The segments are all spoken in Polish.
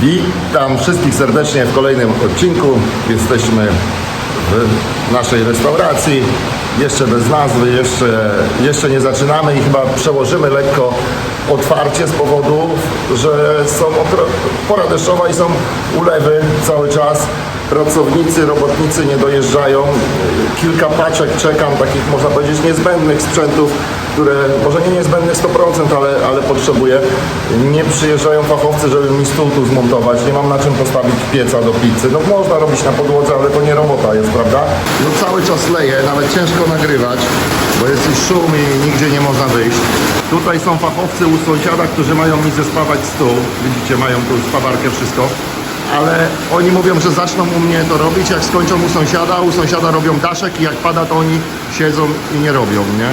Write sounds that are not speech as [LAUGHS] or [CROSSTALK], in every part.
Witam wszystkich serdecznie w kolejnym odcinku. Jesteśmy w naszej restauracji. Jeszcze bez nazwy, jeszcze, jeszcze nie zaczynamy i chyba przełożymy lekko otwarcie z powodu, że są pora deszczowa i są ulewy cały czas. Pracownicy, robotnicy nie dojeżdżają. Kilka paczek czekam, takich można powiedzieć niezbędnych sprzętów, które może nie niezbędnych 100%, ale, ale potrzebuję. Nie przyjeżdżają fachowcy, żeby mi stół tu zmontować. Nie mam na czym postawić pieca do pizzy. No można robić na podłodze, ale to nie robota jest, prawda? No cały czas leje, nawet ciężko nagrywać, bo jest i szum i nigdzie nie można wyjść. Tutaj są fachowcy u sąsiada, którzy mają mi zespawać stół. Widzicie, mają tu spawarkę, wszystko. Ale oni mówią, że zaczną u mnie to robić, jak skończą u sąsiada, u sąsiada robią daszek i jak pada, to oni siedzą i nie robią, nie?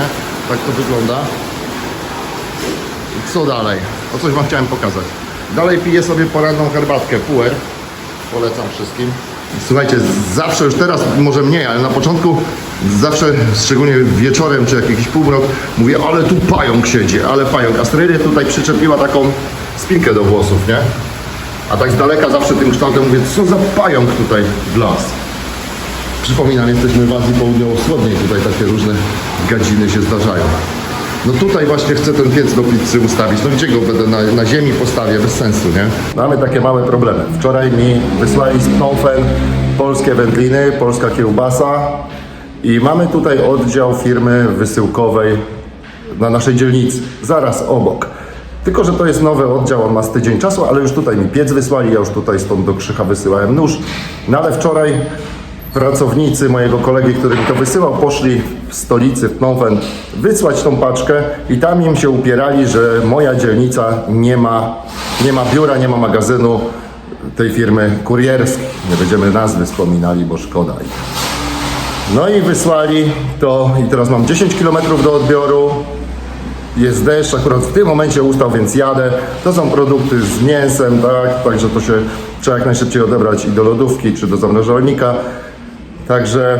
Tak to wygląda. Co dalej? O coś Wam chciałem pokazać. Dalej piję sobie poranną herbatkę Puer. Polecam wszystkim. Słuchajcie, zawsze już teraz, może mniej, ale na początku zawsze, szczególnie wieczorem czy jak jakiś półmrok, mówię, ale tu pająk siedzi, ale pająk. Astrylia tutaj przyczepiła taką spinkę do włosów, nie? A tak z daleka zawsze tym kształtem mówię, co za pająk tutaj w las. Przypominam, jesteśmy w Azji Południowo-Wschodniej, tutaj takie różne gadziny się zdarzają. No tutaj właśnie chcę ten piec do pizzy ustawić. No gdzie go będę na, na ziemi postawię? Bez sensu, nie? Mamy takie małe problemy. Wczoraj mi wysłali z Phnom Penh polskie wędliny, polska kiełbasa i mamy tutaj oddział firmy wysyłkowej na naszej dzielnicy, zaraz obok. Tylko, że to jest nowy oddział, on ma z tydzień czasu, ale już tutaj mi piec wysłali, ja już tutaj stąd do Krzycha wysyłałem nóż. No ale wczoraj pracownicy mojego kolegi, który mi to wysyłał, poszli w stolicy, w wysłać tą paczkę i tam im się upierali, że moja dzielnica nie ma, nie ma biura, nie ma magazynu tej firmy kurierskiej. Nie będziemy nazwy wspominali, bo szkoda ich. No i wysłali to i teraz mam 10 km do odbioru. Jest deszcz, akurat w tym momencie ustał, więc jadę. To są produkty z mięsem, tak? Także to się trzeba jak najszybciej odebrać i do lodówki, czy do zamrażalnika. Także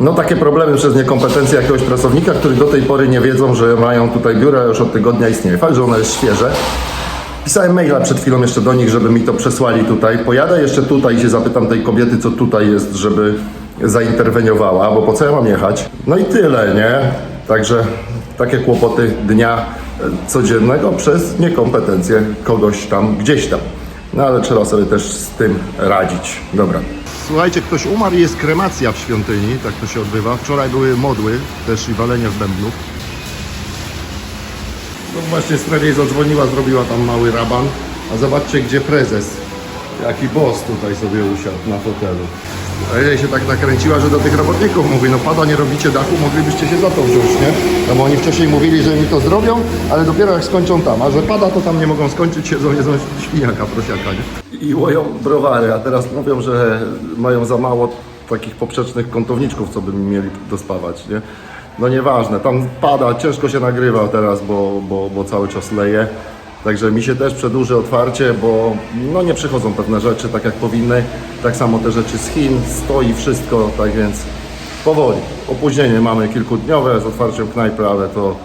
no takie problemy przez niekompetencję jakiegoś pracownika, którzy do tej pory nie wiedzą, że mają tutaj biura, już od tygodnia istnieje. Fakt, że ono jest świeże. Pisałem maila przed chwilą jeszcze do nich, żeby mi to przesłali tutaj. Pojadę jeszcze tutaj i się zapytam tej kobiety, co tutaj jest, żeby zainterweniowała, bo po co ja mam jechać? No i tyle, nie? Także takie kłopoty dnia codziennego przez niekompetencję kogoś tam, gdzieś tam. No ale trzeba sobie też z tym radzić. Dobra. Słuchajcie, ktoś umarł i jest kremacja w świątyni, tak to się odbywa. Wczoraj były modły też i walenie w bębnów. No właśnie jej zadzwoniła, zrobiła tam mały raban. A zobaczcie, gdzie prezes. Jaki boss tutaj sobie usiadł na fotelu. A jej się tak nakręciła, że do tych robotników mówi, no pada, nie robicie dachu, moglibyście się za to wziąć, nie? No bo oni wcześniej mówili, że mi to zrobią, ale dopiero jak skończą tam, a że pada, to tam nie mogą skończyć, siedzą, jedzą świniaka, prosiaka, nie? I łoją browary, a teraz mówią, że mają za mało takich poprzecznych kątowniczków, co by mi mieli dospawać, nie? No nieważne, tam pada, ciężko się nagrywa teraz, bo, bo, bo cały czas leje. Także mi się też przedłuży otwarcie, bo no nie przychodzą pewne rzeczy tak jak powinny. Tak samo te rzeczy z Chin, stoi wszystko, tak więc powoli. Opóźnienie mamy kilkudniowe z otwarciem knajpy, ale to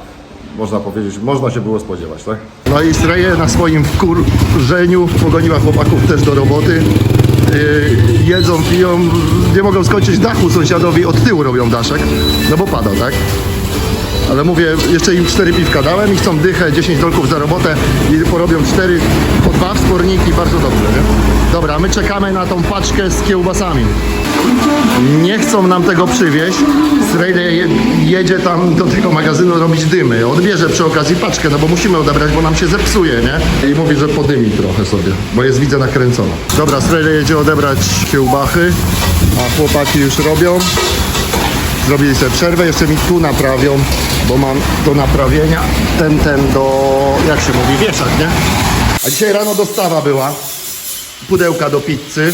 można powiedzieć, można się było spodziewać, tak? No i Sreje na swoim wkurzeniu pogoniła chłopaków też do roboty. Yy, jedzą, piją, nie mogą skończyć dachu sąsiadowi, od tyłu robią daszek, no bo pada, tak? Ale mówię, jeszcze im cztery piwka dałem i chcą dychę, 10 dolków za robotę i porobią cztery, po dwa wsporniki, bardzo dobrze, nie? Dobra, my czekamy na tą paczkę z kiełbasami. Nie chcą nam tego przywieźć. Srejle je, jedzie tam do tego magazynu robić dymy. Odbierze przy okazji paczkę, no bo musimy odebrać, bo nam się zepsuje, nie? I mówi, że podymi trochę sobie, bo jest widzę nakręcona. Dobra, Srejle jedzie odebrać kiełbachy, a chłopaki już robią. Zrobili sobie przerwę, jeszcze mi tu naprawią, bo mam do naprawienia ten, ten do, jak się mówi, wieszak, nie? A dzisiaj rano dostawa była, pudełka do pizzy,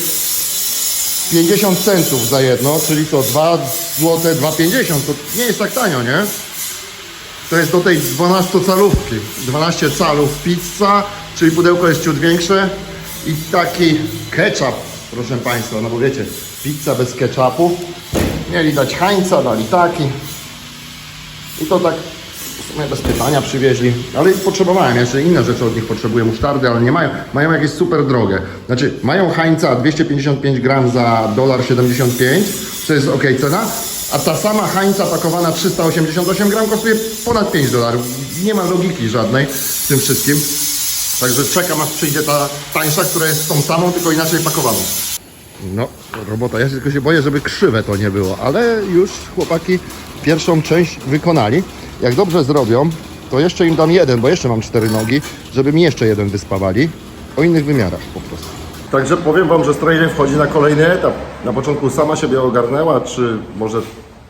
50 centów za jedno, czyli to 2 złote 2,50, to nie jest tak tanio, nie? To jest do tej 12 calówki, 12 calów pizza, czyli pudełko jest ciut większe i taki ketchup, proszę Państwa, no bo wiecie, pizza bez ketchupu. Mieli dać hańca, dali taki. I to tak sumie bez pytania przywieźli, ale potrzebowałem, jeszcze inne rzeczy od nich potrzebuję, musztardy, ale nie mają, mają jakieś super drogie. Znaczy, mają Heinza 255 gram za dolar 75, to jest ok cena, a ta sama Heinza pakowana 388 gram kosztuje ponad 5 dolarów. Nie ma logiki żadnej w tym wszystkim. Także czekam aż przyjdzie ta tańsza, która jest tą samą, tylko inaczej pakowaną. No, robota. Ja się tylko się boję, żeby krzywe to nie było, ale już chłopaki pierwszą część wykonali. Jak dobrze zrobią, to jeszcze im dam jeden, bo jeszcze mam cztery nogi, żeby mi jeszcze jeden wyspawali. O innych wymiarach po prostu. Także powiem Wam, że Stranger wchodzi na kolejny etap. Na początku sama siebie ogarnęła, czy może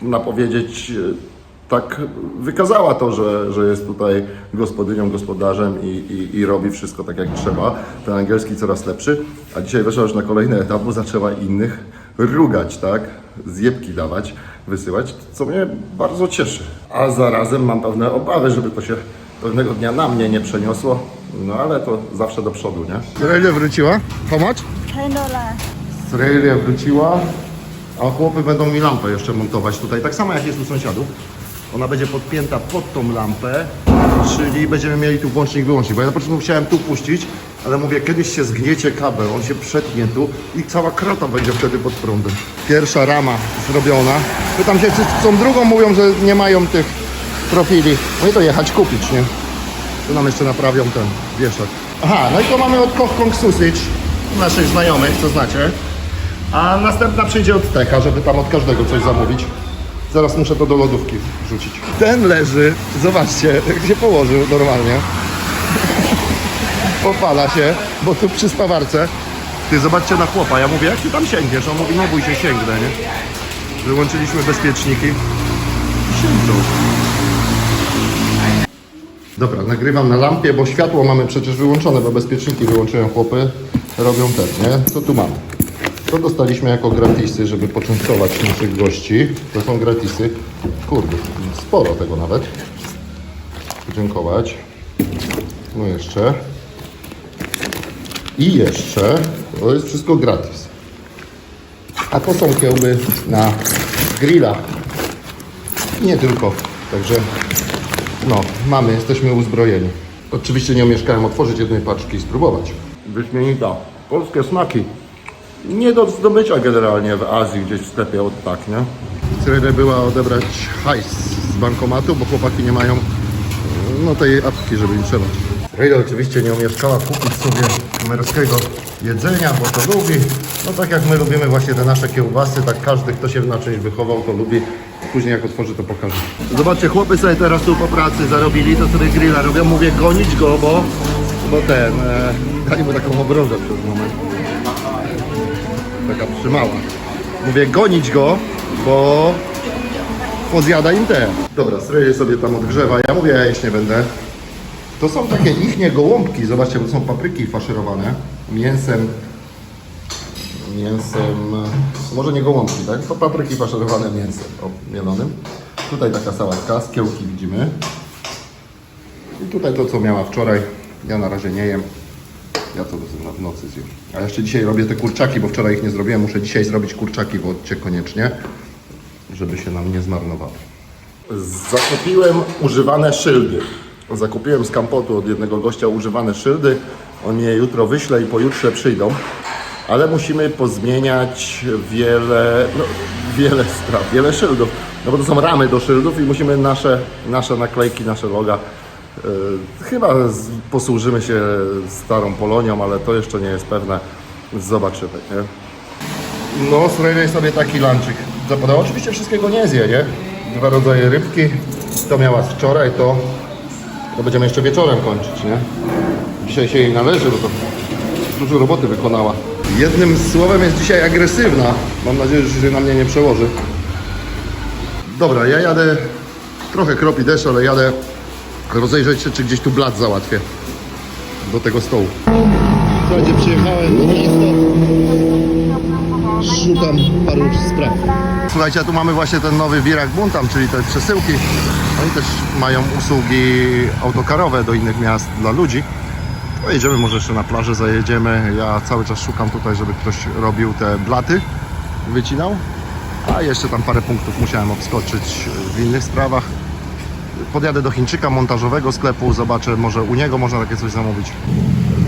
napowiedzieć e, tak wykazała to, że, że jest tutaj gospodynią, gospodarzem i, i, i robi wszystko tak jak trzeba. Ten angielski coraz lepszy, a dzisiaj weszła już na kolejny etap, bo zaczęła innych rugać, tak? Zjebki dawać, wysyłać, co mnie bardzo cieszy. A zarazem mam pewne obawy, żeby to się pewnego dnia na mnie nie przeniosło, no ale to zawsze do przodu, nie? Australia wróciła? Pomóc? 10 dolar. Australia wróciła, a chłopy będą mi lampę jeszcze montować tutaj, tak samo jak jest u sąsiadów. Ona będzie podpięta pod tą lampę, czyli będziemy mieli tu włącznik, wyłącznik. Bo ja na początku chciałem tu puścić, ale mówię, kiedyś się zgniecie kabel, on się przetnie tu i cała krata będzie wtedy pod prądem. Pierwsza rama zrobiona. Pytam się, czy tą drugą mówią, że nie mają tych profili. No i to jechać kupić, nie? Tu nam jeszcze naprawią ten wieszak. Aha, no i to mamy od Koch Kong Sausage, naszych znajomych, co znacie. A następna przyjdzie od Techa, żeby tam od każdego coś zamówić. Zaraz muszę to do lodówki wrzucić. Ten leży, zobaczcie, jak [LAUGHS] się położył normalnie. [LAUGHS] Opala się, bo tu przy spawarce. Ty zobaczcie na chłopa, ja mówię, jak ty tam sięgniesz? On mówi, no bój się, sięgnę, nie? Wyłączyliśmy bezpieczniki. Sięgnął. Dobra, nagrywam na lampie, bo światło mamy przecież wyłączone, bo bezpieczniki wyłączyłem chłopy, robią ten, nie? Co tu mamy? To dostaliśmy jako gratisy, żeby poczęstować naszych gości. To są gratisy. Kurde, sporo tego nawet. Podziękować. No jeszcze. I jeszcze, to jest wszystko gratis. A to są kiełby na grilla. Nie tylko. Także no, mamy, jesteśmy uzbrojeni. Oczywiście nie umieszkałem otworzyć jednej paczki i spróbować. Wyśmienita. Polskie smaki. Nie do zdobycia generalnie w Azji, gdzieś w sklepie od tak, nie? Była odebrać hajs z bankomatu, bo chłopaki nie mają no tej apki, żeby im przelać. Cyryle oczywiście nie umieszkała kupić sobie kamerskiego jedzenia, bo to lubi. No tak jak my lubimy właśnie te nasze kiełbasy, tak każdy, kto się na czymś wychował, to lubi. Później jak otworzy, to pokażę. Zobaczcie, chłopy sobie teraz tu po pracy zarobili, to sobie grilla robią. Mówię, gonić go, bo, bo ten, e, mu taką obrożę przez moment taka przymała. Mówię, gonić go, bo pozjada im te. Dobra, Sreje sobie tam odgrzewa. Ja mówię, ja jeść nie będę. To są takie ichnie gołąbki, zobaczcie, bo są papryki faszerowane mięsem, mięsem, może nie gołąbki, tak? To papryki faszerowane mięsem mielonym. Tutaj taka sałatka, skiełki widzimy. I tutaj to, co miała wczoraj. Ja na razie nie jem. Ja to na- w nocy zjem. A jeszcze dzisiaj robię te kurczaki, bo wczoraj ich nie zrobiłem. Muszę dzisiaj zrobić kurczaki w odcie koniecznie, żeby się nam nie zmarnowały. Zakupiłem używane szyldy. Zakupiłem z kampotu od jednego gościa używane szyldy. On je jutro wyśle i pojutrze przyjdą. Ale musimy pozmieniać wiele, no, wiele spraw, wiele szyldów. No bo to są ramy do szyldów i musimy nasze, nasze naklejki, nasze loga Chyba z, posłużymy się starą Polonią, ale to jeszcze nie jest pewne. Zobaczymy, nie? No, zrobię sobie taki lanczyk. Zapadał. Oczywiście wszystkiego nie zje, nie? Dwa rodzaje rybki. To miała z wczoraj, to, to będziemy jeszcze wieczorem kończyć, nie? Dzisiaj się jej należy, bo to dużo roboty wykonała. Jednym słowem jest dzisiaj agresywna. Mam nadzieję, że się na mnie nie przełoży. Dobra, ja jadę, trochę kropi deszcz, ale jadę rozejrzeć się, czy gdzieś tu blat załatwię do tego stołu. Słuchajcie, przyjechałem do miejsca, szukam paru spraw. Słuchajcie, a tu mamy właśnie ten nowy Wirak Buntam, czyli te przesyłki. Oni też mają usługi autokarowe do innych miast dla ludzi. Pojedziemy może jeszcze na plażę, zajedziemy. Ja cały czas szukam tutaj, żeby ktoś robił te blaty, wycinał. A jeszcze tam parę punktów musiałem obskoczyć w innych sprawach. Podjadę do Chińczyka montażowego sklepu, zobaczę, może u niego można takie coś zamówić.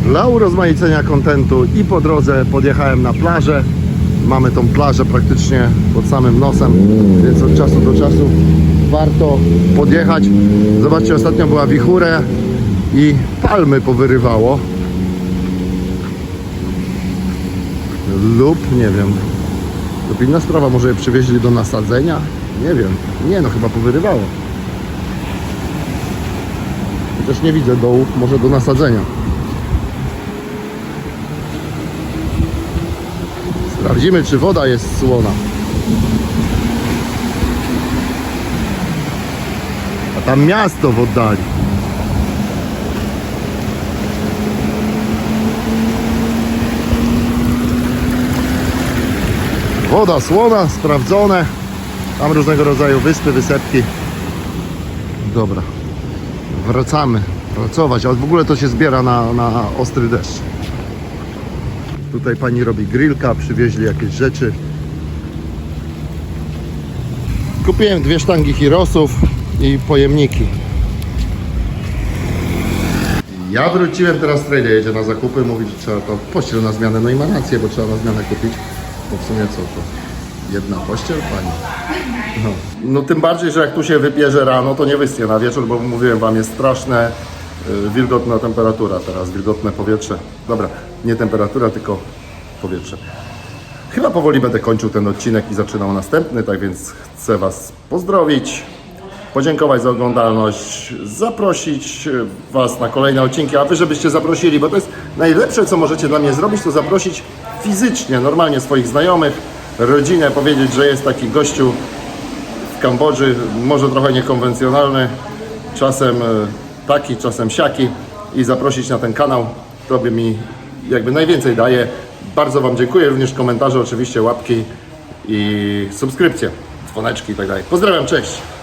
Dla urozmaicenia kontentu i po drodze podjechałem na plażę. Mamy tą plażę praktycznie pod samym nosem, więc od czasu do czasu warto podjechać. Zobaczcie, ostatnio była wichura i palmy powyrywało. Lub, nie wiem, to inna sprawa, może je przywieźli do nasadzenia? Nie wiem. Nie no, chyba powyrywało. Też nie widzę dołu, może do nasadzenia. Sprawdzimy, czy woda jest słona. A tam miasto w oddali. Woda słona, sprawdzone. Tam różnego rodzaju wyspy, wysepki. Dobra. Wracamy pracować, ale w ogóle to się zbiera na, na ostry deszcz. Tutaj pani robi grillka, przywieźli jakieś rzeczy. Kupiłem dwie sztangi hirosów i pojemniki. Ja wróciłem teraz tradzie, jedzie na zakupy, mówi, że trzeba to pościel na zmianę. No i ma rację, bo trzeba na zmianę kupić. Bo w sumie co to? Jedna pościel pani? No. no tym bardziej, że jak tu się wypierze rano, to nie wystnie na wieczór, bo mówiłem wam, jest straszne y, wilgotna temperatura teraz, wilgotne powietrze. Dobra, nie temperatura, tylko powietrze. Chyba powoli będę kończył ten odcinek i zaczynał następny, tak więc chcę Was pozdrowić, podziękować za oglądalność, zaprosić Was na kolejne odcinki, a Wy żebyście zaprosili, bo to jest najlepsze, co możecie dla mnie zrobić, to zaprosić fizycznie, normalnie swoich znajomych, rodzinę, powiedzieć, że jest taki gościu w Kambodży, może trochę niekonwencjonalny, czasem e, taki, czasem siaki i zaprosić na ten kanał, to by mi jakby najwięcej daje. Bardzo Wam dziękuję, również komentarze, oczywiście łapki i subskrypcje, dzwoneczki i tak dalej. Pozdrawiam, cześć!